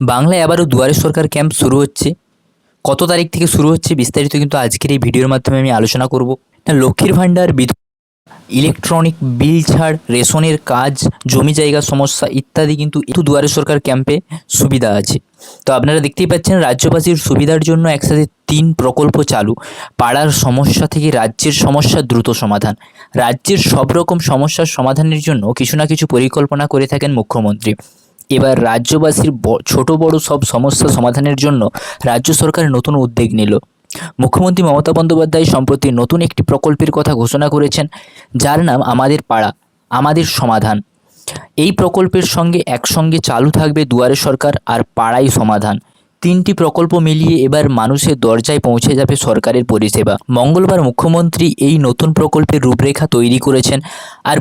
বাংলায় আবারও দুয়ারে সরকার ক্যাম্প শুরু হচ্ছে। কত তারিখ থেকে শুরু হচ্ছে বিস্তারিত কিন্তু আজকের এই ভিডিওর মাধ্যমে আমি আলোচনা করব। না, লক্ষ্মীর ভাণ্ডার ইলেকট্রনিক বিল ছাড়, রেশনের কাজ, জমি জায়গা সমস্যা ইত্যাদি কিন্তু একটু দুয়ারে সরকার ক্যাম্পে সুবিধা আছে। তো আপনারা দেখতেই পাচ্ছেন, রাজ্যবাসীর সুবিধার জন্য একসাথে তিন প্রকল্প চালু। পাড়ার সমস্যা থেকে রাজ্যের সমস্যা দ্রুত সমাধান। রাজ্যের সব রকম সমস্যার সমাধানের জন্য কিছু না কিছু পরিকল্পনা করে থাকেন মুখ্যমন্ত্রী। এবার রাজ্যবাসীর ছোট বড় সব সমস্যা সমাধানের জন্য রাজ্য সরকার নতুন উদ্যোগ নিল। মুখ্যমন্ত্রী মমতা বন্দ্যোপাধ্যায় সম্প্রতি নতুন একটি প্রকল্পের কথা ঘোষণা করেছেন, যার নাম আমাদের পাড়া, আমাদের সমাধান। এই প্রকল্পের সঙ্গে একসঙ্গে চালু থাকবে দুয়ারে সরকার আর পাড়াই সমাধান। তিনটি প্রকল্প মিলিয়ে এবার মানুষের দরজায় পৌঁছে যাবে সরকারের পরিষেবা। মঙ্গলবার মুখ্যমন্ত্রী এই নতুন প্রকল্পের রূপরেখা তৈরি করেছেন আর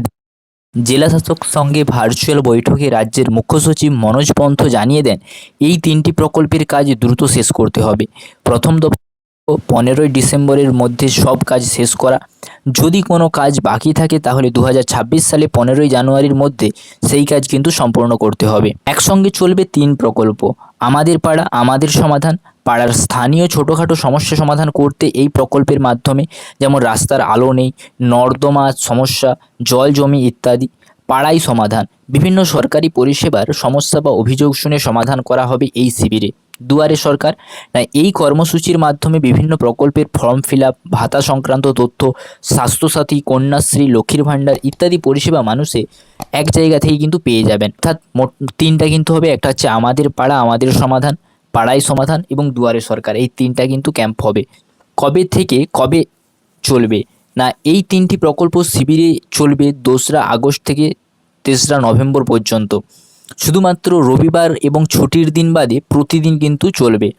জেলাশাসক সঙ্গে ভার্চুয়াল বৈঠকে রাজ্যের মুখ্য সচিব মনোজ পন্থ জানিয়ে দেন, এই তিনটি প্রকল্পের কাজ দ্রুত শেষ করতে হবে। প্রথম দফা পনেরোই ডিসেম্বরের মধ্যে সব কাজ শেষ করা। যদি কোনো কাজ বাকি থাকে, তাহলে দু হাজার ছাব্বিশ সালে পনেরোই জানুয়ারির মধ্যে সেই কাজ কিন্তু সম্পূর্ণ করতে হবে। একসঙ্গে চলবে তিন প্রকল্প। আমাদের পাড়া, আমাদের সমাধান। পাড়ার স্থানীয় ছোটোখাটো সমস্যা সমাধান করতে এই প্রকল্পের মাধ্যমে যেমন রাস্তার আলো নেই নর্দমা সমস্যা, জল জমি ইত্যাদি পাড়াই সমাধান। বিভিন্ন সরকারি পরিষেবার সমস্যা বা অভিযোগ শুনে সমাধান করা হবে এই শিবিরে। দুয়ারে সরকার না এই কর্মসূচির মাধ্যমে বিভিন্ন প্রকল্পের ফর্ম ফিল ভাতা সংক্রান্ত তথ্য, স্বাস্থ্যসাথী, কন্যাশ্রী, লক্ষ্মীর ভাণ্ডার ইত্যাদি পরিষেবা মানুষে এক জায়গা থেকে কিন্তু পেয়ে যাবেন। অর্থাৎ মোট তিনটা কিন্তু হবে, একটা হচ্ছে আমাদের পাড়া, আমাদের সমাধান পাড়াই সমাধান এবং দুয়ারে সরকার, এই তিনটা কিন্তু ক্যাম্প হবে। কবে থেকে কবে চলবে? না, এই তিনটি প্রকল্প শিবিরে চলবে দোসরা আগস্ট থেকে তেসরা নভেম্বর পর্যন্ত। শুধুমাত্র রবিবার এবং ছুটির দিন বাদে প্রতিদিন কিন্তু চলবে।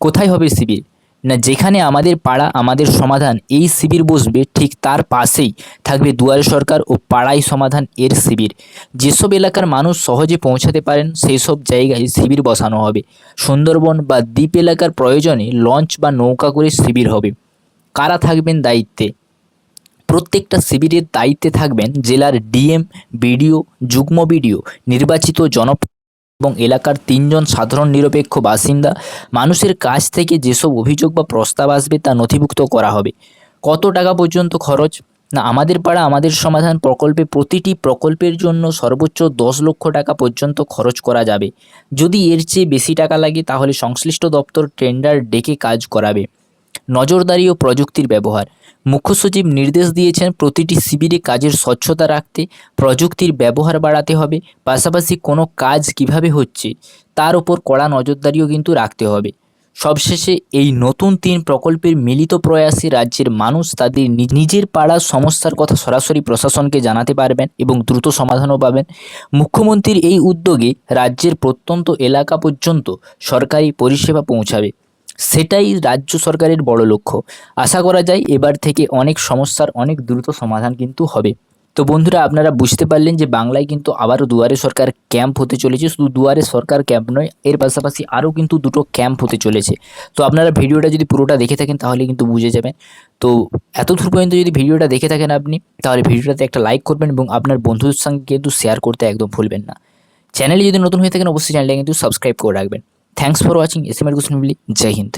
কোথায় হবে শিবির? না যেখানে আমাদের পাড়া, আমাদের সমাধান, এই শিবির বসবে ঠিক তার পাশেই থাকবে দুয়ারে সরকার ও পাড়াই সমাধান এর শিবির। যেসব এলাকার মানুষ সহজে পৌঁছাতে পারেন সেই সব জায়গায় শিবির বসানো হবে। সুন্দরবন বা দ্বীপ এলাকার প্রয়োজনে লঞ্চ বা নৌকা করে শিবির হবে। কারা থাকবেন দায়িত্বে? প্রত্যেকটা শিবিরের দায়িত্বে থাকবেন জেলার ডিএম, বিডিও, যুগ্ম বিডিও, নির্বাচিত জন এবং এলাকার তিনজন সাধারণ নিরপেক্ষ বাসিন্দা মানুষের কাছ থেকে যেসব অভিযোগ বা প্রস্তাব আসবে তা নথিভুক্ত করা হবে। কত টাকা পর্যন্ত খরচ? না, আমাদের পাড়া আমাদের সমাধান প্রকল্পে প্রতিটি প্রকল্পের জন্য সর্বোচ্চ দশ লক্ষ টাকা পর্যন্ত খরচ করা যাবে। যদি এর চেয়ে বেশি টাকা লাগে, তাহলে সংশ্লিষ্ট দপ্তর টেন্ডার ডেকে কাজ করাবে। নজরদারি ও প্রযুক্তির ব্যবহার। মুখ্য সচিব নির্দেশ দিয়েছেন প্রতিটি শিবিরে কাজের স্বচ্ছতা রাখতে, প্রযুক্তির ব্যবহার বাড়াতে হবে, পাশাপাশি কোনো কাজ কীভাবে হচ্ছে, তার ওপর কড়া নজরদারিও কিন্তু রাখতে হবে। সবশেষে এই নতুন তিন প্রকল্পের মিলিত প্রয়াসে রাজ্যের মানুষ তাদের নিজের পাড়ার সমস্যার কথা সরাসরি প্রশাসনকে জানাতে পারবেন এবং দ্রুত সমাধানও পাবেন। মুখ্যমন্ত্রীর এই উদ্যোগে রাজ্যের প্রত্যন্ত এলাকা পর্যন্ত সরকারি পরিষেবা পৌঁছাবে। সেটাই রাজ্য সরকারের বড় লক্ষ্য। আশা করা যায় এবার থেকে অনেক সমস্যার অনেক দ্রুত সমাধান কিন্তু হবে। তো বন্ধুরা, আপনারা বুঝতে পারলেন যে বাংলায় কিন্তু আবারও দুয়ারে সরকার ক্যাম্প হতে চলেছে। শুধু দুয়ারে সরকার ক্যাম্প নয়, এর পাশাপাশি আরও কিন্তু দুটো ক্যাম্প হতে চলেছে। তো আপনারা ভিডিওটা যদি পুরোটা দেখে থাকেন, তাহলে কিন্তু বুঝে যাবেন। তো এত দূর পর্যন্ত যদি ভিডিওটা দেখে থাকেন আপনি, তাহলে ভিডিওটাতে একটা লাইক করবেন এবং আপনার বন্ধুদের সঙ্গে কিন্তু শেয়ার করতে একদম ভুলবেন না। চ্যানেলে যদি নতুন হয়ে থাকেন, অবশ্যই চ্যানেলটা কিন্তু সাবস্ক্রাইব করে রাখবেন। Thanks for watching S M এর জয় হিন্দ